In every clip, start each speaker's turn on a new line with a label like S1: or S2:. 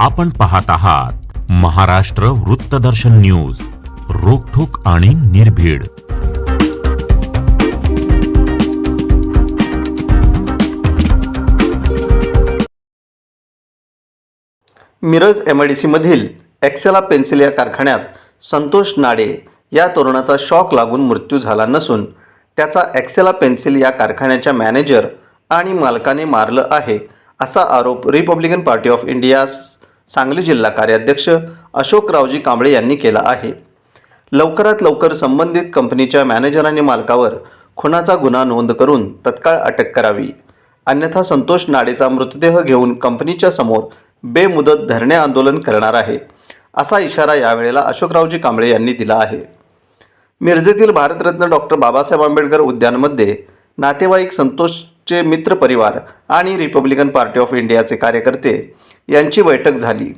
S1: आपण पाहत आहात महाराष्ट्र वृत्तदर्शन न्यूज रोखोक आणि निर्भीड.
S2: मिरज एम आय डी एक्सेला पेन्सिल या कारखान्यात संतोष नाडे या तरुणाचा शॉक लागून मृत्यू झाला नसून त्याचा एक्सेला पेन्सिल या कारखान्याच्या मॅनेजर आणि मालकाने मारलं आहे असा आरोप Republican party of India Sangli जिल्हा कार्याध्यक्ष अशोकरावजी कांबळे यांनी केला आहे. लवकरात लवकर संबंधित कंपनीच्या मॅनेजर आणि मालकावर खुनाचा गुन्हा नोंद करून तत्काळ अटक करावी. अन्यथा संतोष नाडेचा मृतदेह घेऊन कंपनीच्या समोर बेमुदत धरणे आंदोलन करणार आहे असा इशारा यावेळेला अशोकरावजी कांबळे यांनी दिला आहे. मिरजेतील भारतरत्न डॉक्टर बाबासाहेब आंबेडकर उद्यानमध्ये नातेवाईक संतोषचे मित्रपरिवार आणि रिपब्लिकन पार्टी ऑफ इंडियाचे कार्यकर्ते यांची बैठक झाली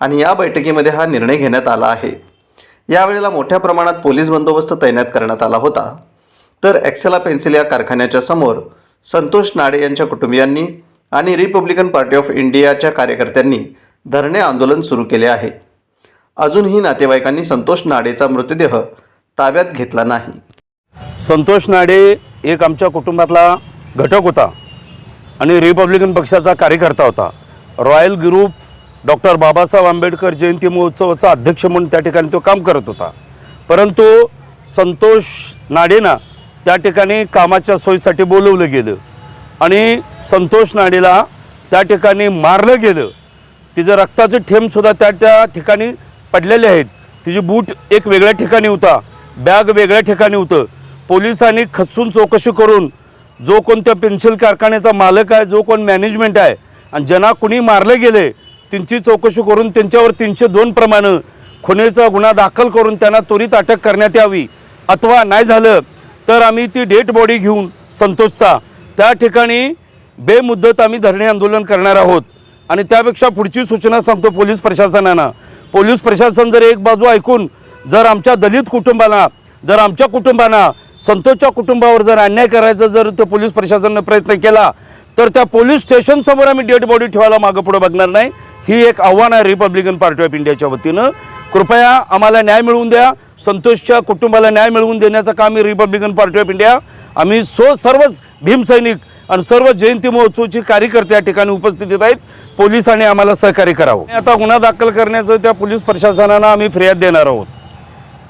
S2: आणि या बैठकीमध्ये हा निर्णय घेण्यात आला आहे. यावेळेला मोठ्या प्रमाणात पोलीस बंदोबस्त तैनात करण्यात आला होता. तर एक्सेला पेन्सिल या कारखान्याच्या समोर संतोष नाडे यांच्या कुटुंबियांनी आणि रिपब्लिकन पार्टी ऑफ इंडियाच्या कार्यकर्त्यांनी धरणे आंदोलन सुरू केले आहे. अजूनही नातेवाईकांनी संतोष नाडेचा मृतदेह ताब्यात घेतला नाही.
S3: संतोष नाडे एक आमच्या कुटुंबातला घटक होता आणि रिपब्लिकन पक्षाचा कार्यकर्ता होता. Royal group doctor Babasaheb Ambedkar Jayanti महोत्सवाचा अध्यक्ष म्हणून त्या ठिकाणी तो काम करत होता. परंतु संतोष नाडेना त्या ठिकाणी कामाच्या सोयीसाठी बोलवलं गेलं आणि संतोष नाडेला त्या ठिकाणी मारलं गेलं. तिचं रक्ताचे ठेंबसुद्धा त्या त्या ठिकाणी पडलेले आहेत. तिची बूट एक वेगळ्या ठिकाणी होता बॅग वेगळ्या ठिकाणी होतं. पोलिसांनी खसून चौकशी करून जो कोणत्या पेन्सिल कारखान्याचा मालक आहे जो कोण मॅनेजमेंट आहे आणि ज्यांना कुणी मारले गेले त्यांची चौकशी करून त्यांच्यावर तीनशे दोन प्रमाणे खुनेचा गुन्हा दाखल करून त्यांना त्वरित अटक करण्यात यावी. अथवा नाही झालं तर आम्ही ती डेड बॉडी घेऊन संतोषचा. त्या ठिकाणी बेमुद्दत आम्ही धरणे आंदोलन करणार आहोत. आणि त्यापेक्षा पुढची सूचना सांगतो पोलीस प्रशासनानं. पोलीस प्रशासन जर एक बाजू ऐकून जर आमच्या दलित कुटुंबाला जर आमच्या कुटुंबांना संतोषच्या कुटुंबावर जर अन्याय करायचा जर तो पोलीस प्रशासनानं प्रयत्न केला तर त्या पोलीस स्टेशनसमोर आम्ही डेड बॉडी ठेवायला मागं पुढं बघणार नाही. ही एक आव्हान आहे रिपब्लिकन पार्टी ऑफ इंडियाच्या वतीनं. कृपया आम्हाला न्याय मिळवून द्या. संतोषच्या कुटुंबाला न्याय मिळवून देण्याचं काम ही रिपब्लिकन पार्टी ऑफ इंडिया आम्ही सो सर्वच भीमसैनिक आणि सर्व जयंती महोत्सवची कार्यकर्ते या ठिकाणी उपस्थित आहेत. पोलिसांनी आम्हाला सहकार्य करावं. आता गुन्हा दाखल करण्याचं त्या पोलीस प्रशासनानं आम्ही फिर्याद देणार आहोत.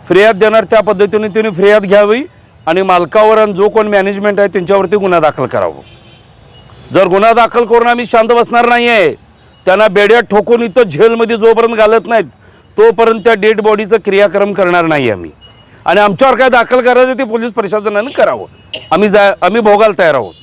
S3: फिर्याद देणार त्या पद्धतीने त्यांनी फिर्याद घ्यावी आणि मालकावर आणि जो कोण मॅनेजमेंट आहे त्यांच्यावरती गुन्हा दाखल करावं. जर गुन्हा दाखल करून आम्ही शांत बसणार नाही आहे त्यांना बेड्यात ठोकून इथं झेलमध्ये जोपर्यंत घालत नाहीत तोपर्यंत त्या डेड बॉडीचं क्रियाक्रम करणार नाही आम्ही. आणि आमच्यावर काय दाखल करायचं ते पोलीस प्रशासनानं करावं. आम्ही जा आम्ही भोगायला तयार आहोत.